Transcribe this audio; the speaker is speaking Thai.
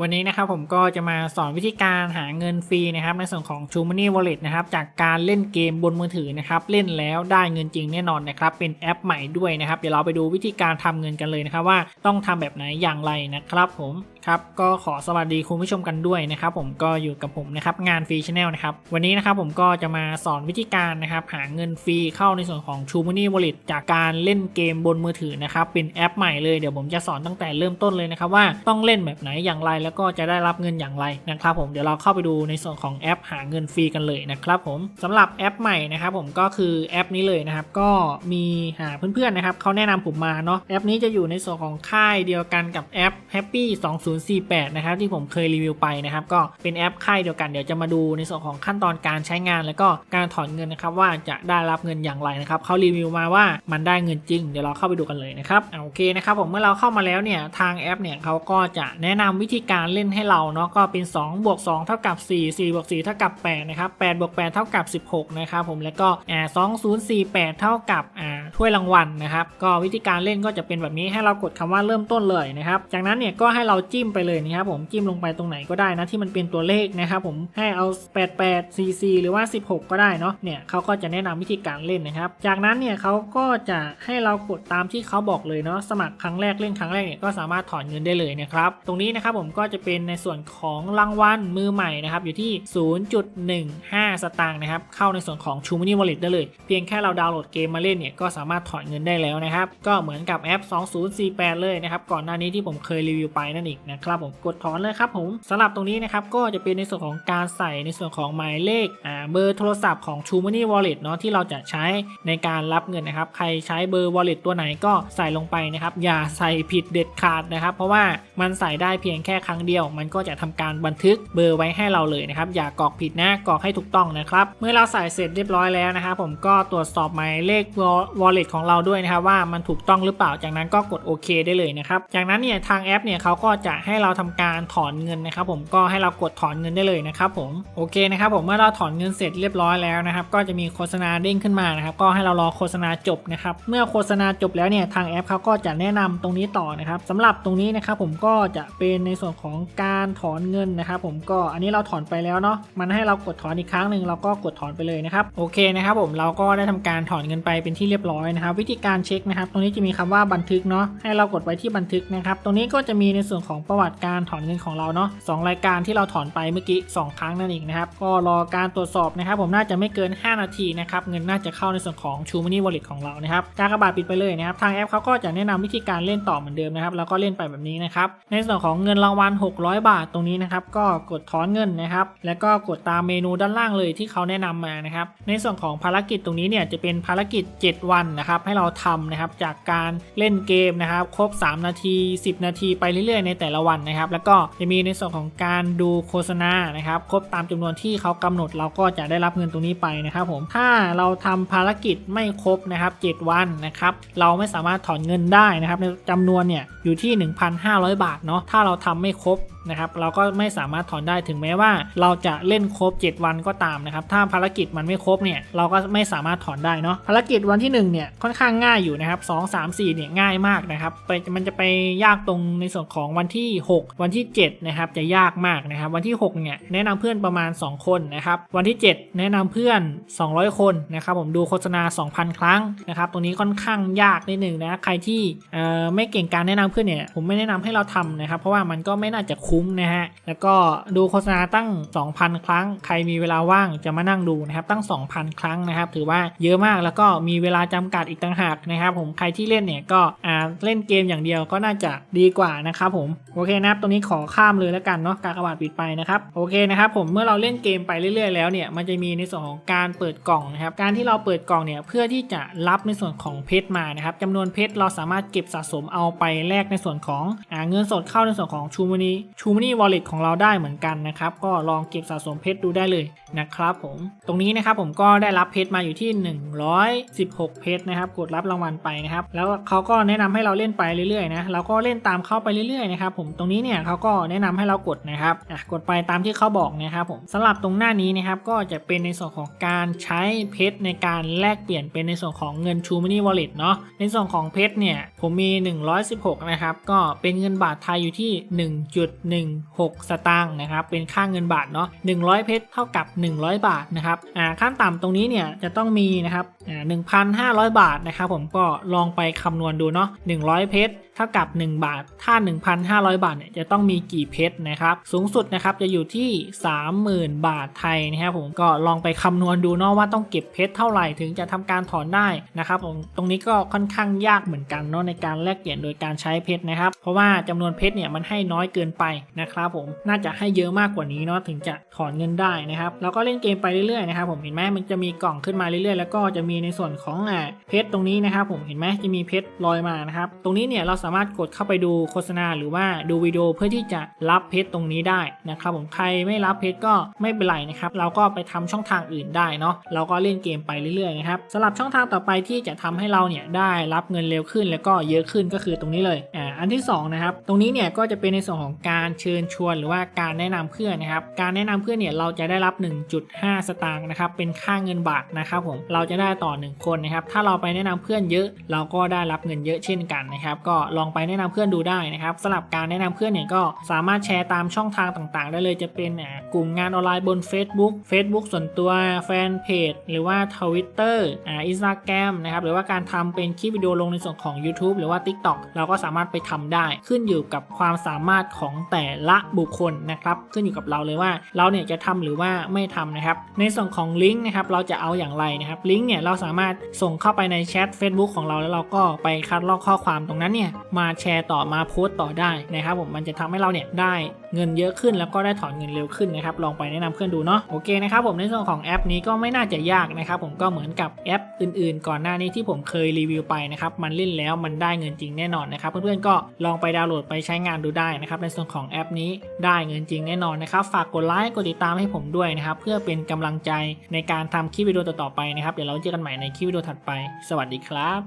วันนี้นะครับผมก็จะมาสอนวิธีการหาเงินฟรีนะครับในส่วนของ t r u e Money Wallet นะครับจากการเล่นเกมบนมือถือนะครับเล่นแล้วได้เงินจริงแน่นอนนะครับเป็นแอปใหม่ด้วยนะครับเดี๋ยวเราไปดูวิธีการทำเงินกันเลยนะครับว่าต้องทำแบบไหนอย่างไรนะครับผม ครับก็ขอสวัสดีคุณผู้ชมกันด้วยนะครับผมก็อยู่กับผมนะครับงานฟรีชาแนลนะครับวันนี้นะครับผมก็จะมาสอนวิธีการนะครับหาเงินฟรีเข้าในส่วนของ t r u e Money Wallet จากการเล่นเกมบนมือถือนะครับเป็นแอปใหม่เลยเดี๋ยวผมจะสอนตั้งแต่เริ่มต้นเลยนะครับว่าต้องเล่นแบบไหนอย่างไรแล้วก็จะได้รับเงินอย่างไรนะครับผมเดี๋ยวเราเข้าไปดูในส่วนของแอปหาเงินฟรีกันเลยนะครับผมสำหรับแอปใหม่นะครับผมก็คือแอปนี้เลยนะครับก็มีหาเพื่อนๆนะครับเขาแนะนำผมมาเนาะแอปนี้จะอยู่ในส่วนของค่ายเดียวกันกับแอป Happy 048 นะครับที่ผมเคยรีวิวไปนะครับก็เป็นแอปค่ายเดียวกันเดี๋ยวจะมาดูในส่วนของขั้นตอนการใช้งาน แล้วก็การถอนเงินนะครับว่าจะได้รับเงินอย่างไรนะครับเขารีวิวมาว่ามันได้เงินจริง เดี๋ยวเราเข้าไปดูกันเลยนะครับอโอเคนะครับผมเมื่อเราเข้ามาแล้วเนี่ยทางแอปเนี่ยเขาก็จะแนะนำวิธีการเล่นให้เราเนาะก็เป็น2บวก2เท่ากับ4 4บวก4เท่ากับ8นะครับ8บวก8เท่ากับ 16นะครับผมแล้วก็อ่า2048 เท่ากับอ่า ถ้วยรางวัลนะครับ ก็วิธีการเล่นก็จะเป็นแบบนี้ให้เรากดคำว่าเริ่มต้นเลยนะครับ จากนั้นเนี่ยก็ให้เราจิ้มไปเลยนะครับผมจิ้มลงไปตรงไหนก็ได้นะที่มันเป็นตัวเลขนะครับผมให้เอา 88 44หรือว่า 16 ก็ได้เนาะเนี่ยเขาก็จะแนะนำวิธีการเล่นนะครับ จากนั้นเนี่ยเขาก็จะให้เรากดตามที่เขาบอกเลยเนาะสมัครครั้งแรกเล่นครั้งแรกเนี่ยก็สามารถถอนเงินได้เลยนะครับตรงนี้นะครับผมก็จะเป็นในส่วนของรางวัลมือใหม่นะครับอยู่ที่ 0.15 สตางค์นะครับ เข้าในส่วนของ True Money Wallet ได้เลย เพียงแค่เราดาวน์โหลดเกมมาเล่นเนี่ยก็สามารถถอนเงินได้แล้วนะครับ ก็เหมือนกับแอป 2048 เลยนะครับ ก่อนหน้านี้ที่ผมเคยรีวิวไปนั่นเองนะครับผมกดถอนเลยครับผมสำหรับตรงนี้นะครับก็จะเป็นในส่วนของการใส่ในส่วนของหมายเลขอ่าเบอร์โทรศัพท์ของ True Money Wallet เนาะที่เราจะใช้ในการรับเงินนะครับ ใครใช้เบอร์ Wallet ตัวไหนก็ใส่ลงไปนะครับ อย่าใส่ผิดเด็ดขาดนะครับ เพราะว่ามันใส่ได้เพียงแค่ครั้งเดียว มันก็จะทำการบันทึกเบอร์ไว้ให้เราเลยนะครับ อย่ากรอกผิดนะกรอกให้ถูกต้องนะครับ เมื่อเราใส่เสร็จเรียบร้อยแล้วนะครับผมก็ตรวจสอบหมายเลข Wallet ของเราด้วยนะครับว่ามันถูกต้องหรือเปล่า จากนั้นก็กดโอเคได้เลยนะครับ จากนั้นเนี่ยทางแอปเนี่ยเขาก็จะให้เราทำการถอนเงินนะครับผมก็ให้เรากดถอนเงินได้เลยนะครับผมโอเคนะครับผมเมื่อเราถอนเงินเสร็จเรียบร้อยแล้วนะครับก็จะมีโฆษณาเด้งขึ้นมานะครับก็ให้เรารอโฆษณาจบนะครับเมื่อโฆษณาจบแล้วเนี่ยทางแอปเขาก็จะแนะนำตรงนี้ต่อนะครับสำหรับตรงนี้นะครับผมก็จะเป็นในส่วนของการถอนเงินนะครับผมก็อันนี้เราถอนไปแล้วเนาะมันให้เรากดถอนอีกครั้งหนึ่งเราก็กดถอนไปเลยนะครับโอเคนะครับผมเราก็ได้ทำการถอนเงินไปเป็นที่เรียบร้อยนะครับ วิธีการเช็คนะครับ ตรงนี้จะมีคำว่าบันทึกเนาะให้เรากดไว้ที่บันทึกนะครับ ตรงนี้ก็จะมีในส่วนของประวัติการถอนเงินของเราเนาะสองรายการที่เราถอนไปเมื่อกี้2ครั้งนั่นเองนะครับก็รอการตรวจสอบนะครับ ผมน่าจะไม่เกิน 5 นาทีนะครับเงินน่าจะเข้าในส่วนของ True Money Wallet ของเรานะครับการกระบาดปิดไปเลยนะครับทางแอปเขาก็จะแนะนำวิธีการเล่นต่อเหมือนเดิมนะครับแล้วก็เล่นไปแบบนี้นะครับในส่วนของเงินรางวัล600 บาทตรงนี้นะครับก็กดถอนเงินนะครับแล้วก็กดตามเมนูด้านล่างเลยที่เขาแนะนำมานะครับ ในส่วนของภารกิจตรงนี้เนี่ยจะเป็นภารกิจ 7 วันนะครับ ให้เราทำนะครับจากการเล่นเกมนะครับ ครบ 3 นาที 10 นาทีไปเรื่อยๆ ในแต่ละวันนะครับ แล้วก็จะมีในส่วนของการดูโฆษณานะครับ ครบตามจำนวนที่เขากำหนดเราก็จะได้รับเงินตรงนี้ไปนะครับผมถ้าเราทำภารกิจไม่ครบนะครับ 7 วันนะครับ เราไม่สามารถถอนเงินได้นะครับในจำนวนเนี่ยอยู่ที่ 1,500 บาทเนาะถ้าเราทำไม่ครบ นะครับเราก็ไม่สามารถถอนได้ถึงแม้ว่า เราจะเล่นครบ 7 วันก็ตามนะครับถ้าภารกิจมันไม่ครบเนี่ยเราก็ไม่สามารถถอนได้เนาะภารกิจวันที่1เนี่ยค่อนข้างง่ายอยู่นะครับ2 3 4เนี่ยง่ายมากนะครับไปมันจะไปยากตรงในส่วนของวันที่ 6 วันที่7นะครับจะยากมากนะครับวันที่6เนี่ยแนะนำเพื่อนประมาณ 2 คนนะครับวันที่ 7 แนะนำเพื่อน 200 คนนะครับผมดูโฆษณา 2,000 ครั้งนะครับตรงนี้ค่อนข้างยากนิดหนึ่งนะใครที่ไม่เก่งการแนะนำเพื่อนเนี่ยผมไม่แนะนำให้เราทำนะครับเพราะว่ามันก็ไม่น่าจะคุมนะฮะ แล้วก็ดูโฆษณาตั้ง 2,000 ครั้ง ใครมีเวลาว่างจะมานั่งดูนะครับ ตั้ง 2,000 ครั้งนะครับ ถือว่าเยอะมาก แล้วก็มีเวลาจำกัดอีกต่างหากนะครับ ผม ใครที่เล่นเนี่ยก็อ่าเล่นเกมอย่างเดียวก็น่าจะดีกว่านะครับผม โอเคนะครับ ตรงนี้ขอข้ามเลยแล้วกันเนาะ การกระบาดปิดไปนะครับ โอเคนะครับผม เมื่อเราเล่นเกมไปเรื่อยๆแล้วเนี่ย มันจะมีในส่วนของการเปิดกล่องนะครับ การที่เราเปิดกล่องเนี่ย เพื่อที่จะรับในส่วนของเพชรมานะครับจำนวนเพชรเราสามารถเก็บสะสมเอาไปแลกในส่วนของอเงินสดเข้าในส่วนของชูมานีชมานีวอลเล็ตของเราได้เหมือนกันนะครับ ก็ลองเก็บสะสมเพชรดูได้เลยนะครับผม ตรงนี้นะครับผมก็ได้รับเพชรมาอยู่ที่ 116 เพชรนะครับ กดรับรางวัลไปนะครับ แล้วเขาก็แนะนำให้เราเล่นไปเรื่อยๆนะ เราก็เล่นตามเข้าไปเรื่อยๆนะครับผม ตรงนี้เนี่ยเขาก็แนะนำให้เรากดนะครับกดไปตามที่เขาบอกนะครับผมสำหรับตรงหน้านี้นะครับก็จะเป็นในส่วนของการใช้เพชรในการแลกเปลี่ยนเป็นในส่วนของเงิน True Money Wallet เนาะ ในส่วนของเพชรเนี่ยผมมี 116 นะครับ ก็เป็นเงินบาทไทยอยู่ที่16 สตางค์นะครับ เป็นค่าเงินบาทเนาะ100 เพชรเท่ากับ 100 บาทนะครับอ่าขั้นต่ำตรงนี้เนี่ยจะต้องมีนะครับอ่า1,500 บาทนะครับผมก็ลองไปคำนวณดูเนาะ100 เพชรเท่ากับ 1 บาท ถ้า 1,500 บาทเนี่ยจะต้องมีกี่เพชรนะครับ สูงสุดนะครับจะอยู่ที่ 30,000 บาทไทยนะครับผมก็ลองไปคำนวณดูเนาะว่าต้องเก็บเพชรเท่าไหร่ถึงจะทำการถอนได้นะครับผมตรงนี้ก็ค่อนข้างยากเหมือนกันเนาะในการแลกเปลี่ยนโดยการใช้เพชรนะครับ เพราะว่าจำนวนเพชรเนี่ยมันให้น้อยเกินไปนะครับผมน่าจะให้เยอะมากกว่านี้เนาะถึงจะถอนเงินได้นะครับแล้วก็เล่นเกมไปเรื่อยๆนะครับผมเห็นไหมมันจะมีกล่องขึ้นมาเรื่อยๆ แล้วก็จะมีในส่วนของอ่าเพชรตรงนี้นะครับผมเห็นไหมจะมีเพชรลอยมานะครับตรงนี้เนี่ยเราสามารถกดเข้าไปดูโฆษณาหรือว่าดูวิดีโอเพื่อที่จะรับเพชรตรงนี้ได้นะครับผมใครไม่รับเพชรก็ไม่เป็นไรนะครับเราก็ไปทำช่องทางอื่นได้เนาะเราก็เล่นเกมไปเรื่อยๆนะครับสำหรับช่องทางต่อไปที่จะทำให้เราเนี่ยได้รับเงินเร็วขึ้นแล้วก็เยอะขึ้นก็คือตรงนี้เลยอ่าอันที่สองนะครับตรงนี้เนี่ยก็จะเป็นในส่วนของการเชิญชวนหรือว่าการแนะนำเพื่อนนะครับการแนะนำเพื่อนเนี่ยเราจะได้รับ 1.5 สตางค์นะครับเป็นค่าเงินบาทนะครับผมเราจะได้ต่อ 1 คนนะครับถ้าเราไปแนะนำเพื่อนเยอะ เราก็ได้รับเงินเยอะเช่นกันนะครับก็ลองไปแนะนำเพื่อนดูได้นะครับสำหรับการแนะนำเพื่อนเนี่ยก็สามารถแชร์ตามช่องทางต่างๆ ได้เลยจะเป็นกลุ่มงานออนไลน์บน Facebook Facebook ส่วนตัวแฟนเพจหรือว่า Twitter อ่า Instagram นะครับหรือว่าการทำเป็นคลิปวิดีโอลงในส่วนของ YouTube หรือว่า TikTok เราก็สามารถไปทำได้ ขึ้นอยู่กับความสามารถของแต่ละบุคคลนะครับขึ้นอยู่กับเราเลยว่าเราเนี่ยจะทำหรือว่าไม่ทำนะครับ ในส่วนของลิงก์นะครับเราจะเอาอย่างไรนะครับลิงก์เนี่ยเราสามารถส่งเข้าไปในแชท Facebook ของเราแล้วเราก็ไปคัดลอกข้อความตรงนั้นเนี่ยมาแชร์ต่อมาโพสต์ต่อได้นะครับผมมันจะทำให้เราเนี่ยได้เงินเยอะขึ้นแล้วก็ได้ถอนเงินเร็วขึ้นนะครับลองไปแนะนำเพื่อนดูเนาะโอเคนะครับผมในส่วนของแอปนี้ก็ไม่น่าจะยากนะครับผมก็เหมือนกับแอปอื่น ๆ ก่อนหน้านี้ที่ผมเคยรีวิวไปนะครับมันเล่นแล้วมันได้เงินจริงแน่นอนนะครับเพื่อนๆก็ลองไปดาวน์โหลดไปใช้งานดูได้นะครับในส่วนของแอปนี้ได้เงินจริงแน่นอนนะครับฝากกดไลค์กดติดตามให้ผมด้วยนะครับเพื่อเป็นกำลังใจในการทำคลิปวิดีโอต่อๆไปนะครับเดี๋ยวเราเจอกันใหม่ในคลิปวิดีโอถัดไป สวัสดีครับ